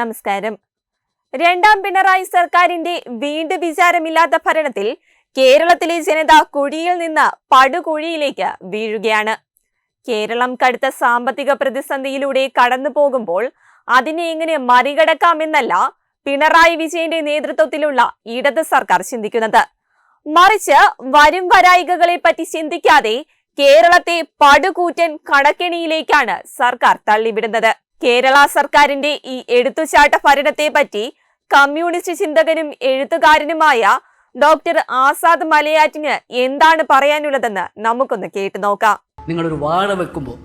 നമസ്കാരം. രണ്ടാം പിണറായി സർക്കാരിന്റെ വീണ്ടും വിചാരമില്ലാത്ത ഭരണത്തിൽ കേരളത്തിലെ ജനത കുഴിയിൽ നിന്ന് പടുകുഴിയിലേക്ക് വീഴുകയാണ്. കേരളം കടുത്ത സാമ്പത്തിക പ്രതിസന്ധിയിലൂടെ കടന്നു പോകുമ്പോൾ അതിനെ എങ്ങനെ മറികടക്കാമെന്നല്ല പിണറായി വിജയന്റെ നേതൃത്വത്തിലുള്ള ഇടത് സർക്കാർ ചിന്തിക്കുന്നത്. മറിച്ച് വരും വരായികകളെ പറ്റി ചിന്തിക്കാതെ കേരളത്തെ പടുകൂറ്റൻ കടക്കെണിയിലേക്കാണ് സർക്കാർ തള്ളിവിടുന്നത്. കേരള സർക്കാരിന്റെ ഈ എടുത്തുചാട്ട ഭരണത്തെ പറ്റി കമ്മ്യൂണിസ്റ്റ് ചിന്തകനും എഴുത്തുകാരനുമായ ഡോക്ടർ ആസാദ് മലയാറ്റിന് എന്താണ് പറയാനുള്ളതെന്ന് നമുക്കൊന്ന് കേട്ടു നോക്കാം. നിങ്ങളൊരു വാഴ വെക്കുമ്പോൾ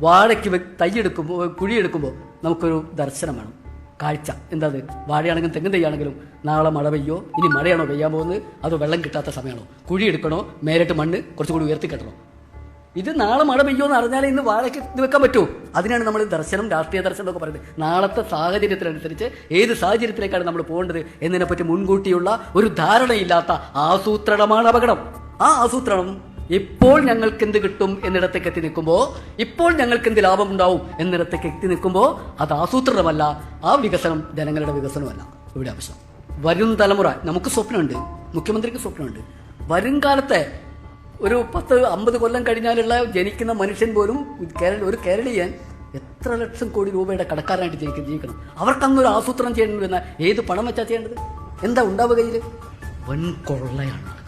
വാഴയ്ക്ക് തൈയെടുക്കുമ്പോൾ കുഴിയെടുക്കുമ്പോൾ നമുക്കൊരു ദർശനം വേണം. കാഴ്ച. എന്താ അത് വാഴയാണെങ്കിലും തെങ്ങും തൈയാണെങ്കിലും നാളെ മഴ പെയ്യോ? ഇനി മഴയാണോ പെയ്യാൻ പോകുന്നത്? അതോ വെള്ളം കിട്ടാത്ത സമയമാണോ? കുഴിയെടുക്കണോ? മേലിട്ട് മണ്ണ് കുറച്ചുകൂടി ഉയർത്തി കെട്ടണോ ഇത് നാളെ മഴ പെയ്യോ എന്ന് അറിഞ്ഞാലേ ഇന്ന് വാഴയ്ക്ക് വെക്കാൻ പറ്റുമോ അതിനാണ് നമ്മൾ ദർശനം രാഷ്ട്രീയ ദർശനം എന്നൊക്കെ പറയുന്നത്. നാളത്തെ സാഹചര്യത്തിനനുസരിച്ച് ഏത് സാഹചര്യത്തിലേക്കാണ് നമ്മൾ പോകേണ്ടത് എന്നതിനെപ്പറ്റി മുൻകൂട്ടിയുള്ള ഒരു ധാരണയില്ലാത്ത ആസൂത്രണമാണ് അപകടം. ആ ആസൂത്രണം ഇപ്പോൾ ഞങ്ങൾക്ക് എന്ത് കിട്ടും എന്നിടത്തേക്ക് എത്തി നിൽക്കുമ്പോൾ ഇപ്പോൾ ഞങ്ങൾക്ക് എന്ത് ലാഭം ഉണ്ടാവും എന്നിടത്തേക്ക് എത്തി നിൽക്കുമ്പോൾ അത് ആസൂത്രണമല്ല ആ വികസനം ജനങ്ങളുടെ വികസനമല്ല. ഇവിടെ ആവശ്യം. വരും തലമുറ നമുക്ക് സ്വപ്നമുണ്ട്. മുഖ്യമന്ത്രിക്ക് സ്വപ്നമുണ്ട്. വരും കാലത്തെ ഒരു പത്ത് അമ്പത് കൊല്ലം കഴിഞ്ഞാലുള്ള ജനിക്കുന്ന മനുഷ്യൻ പോലും കേരള ഒരു കേരളീയൻ എത്ര ലക്ഷം കോടി രൂപയുടെ കടക്കാരനായിട്ട് ജനിക്കും ജീവിക്കണം. അവർക്കന്നൊരു ആസൂത്രണം ചെയ്യണം എന്ന ഏത് പണം വെച്ചാൽ ചെയ്യേണ്ടത്? എന്താ ഉണ്ടാവുക കയ്യിൽ വൻ കൊള്ളയാണ്.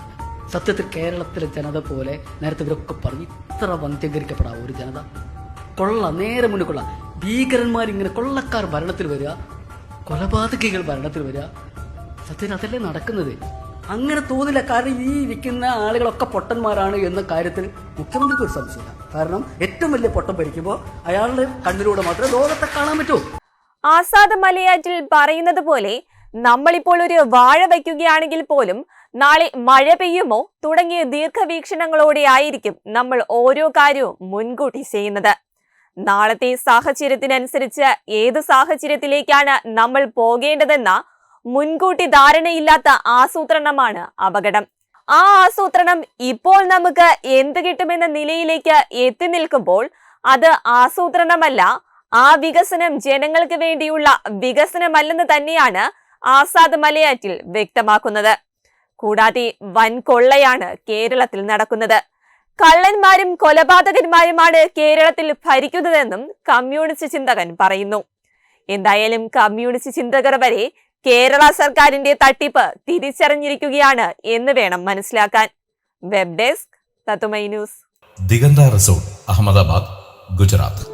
സത്യത്തിൽ കേരളത്തിലെ ജനത പോലെ നേരത്തെ ഇവരൊക്കെ പറഞ്ഞു ഇത്ര വന്ധ്യീകരിക്കപ്പെടാം ഒരു ജനത. കൊള്ള നേരെ മുന്നിൽ കൊള്ള. ഭീകരന്മാരിങ്ങനെ കൊള്ളക്കാർ ഭരണത്തിൽ വരിക കൊലപാതകികൾ ഭരണത്തിൽ വരിക. സത്യത്തിൽ അതല്ലേ നടക്കുന്നത്? അങ്ങനെ തോന്നില്ല കാരണം ഈ ഇരിക്കുന്ന ആളുകളൊക്കെ പൊട്ടന്മാരാണ് എന്ന കാര്യത്തിൽ മുഖ്യമന്ത്രിക്ക് ഒരു സംശയമില്ല. കാരണം ഏറ്റവും വലിയ പൊട്ടം ഭരിക്കുമ്പോൾ അയാളുടെ കണ്ണിലൂടെ മാത്രമേ ലോകത്തെ കാണാൻ പറ്റൂ. ആസാദ് മലയാറ്റിൽ പറയുന്നത് പോലെ നമ്മളിപ്പോൾ ഒരു വാഴ വയ്ക്കുകയാണെങ്കിൽ പോലും നാളെ മഴ പെയ്യുമോ തുടങ്ങിയ ദീർഘവീക്ഷണങ്ങളോടെ ആയിരിക്കും നമ്മൾ ഓരോ കാര്യവും മുൻകൂട്ടി ചെയ്യുന്നത്. നാളത്തെ സാഹചര്യത്തിനനുസരിച്ച് ഏത് സാഹചര്യത്തിലേക്കാണ് നമ്മൾ പോകേണ്ടതെന്ന മുൻകൂട്ടി ധാരണയില്ലാത്ത ആസൂത്രണമാണ് അപകടം. ആ ആസൂത്രണം ഇപ്പോൾ നമുക്ക് എന്ത് കിട്ടുമെന്ന നിലയിലേക്ക് എത്തി നിൽക്കുമ്പോൾ അത് ആസൂത്രണമല്ല ആ വികസനം ജനങ്ങൾക്ക് വേണ്ടിയുള്ള വികസനമല്ലെന്ന് തന്നെയാണ് ആസാദ് മലയാറ്റിൽ വ്യക്തമാക്കുന്നത്. കൂടാതെ വൻ കൊള്ളയാണ് കേരളത്തിൽ നടക്കുന്നത്. കള്ളന്മാരും കൊലപാതകന്മാരുമാണ് കേരളത്തിൽ ഭരിക്കുന്നതെന്നും കമ്മ്യൂണിസ്റ്റ് ചിന്തകൻ പറയുന്നു. എന്തായാലും കമ്മ്യൂണിസ്റ്റ് ചിന്തകർ വരെ കേരള സർക്കാരിന്റെ തട്ടിപ്പ് തിരിച്ചറിഞ്ഞിരിക്കുകയാണ് എന്ന് വേണം മനസ്സിലാക്കാൻ. Web desk Tattvamayi news. Diganta resort Ahmedabad Gujarat.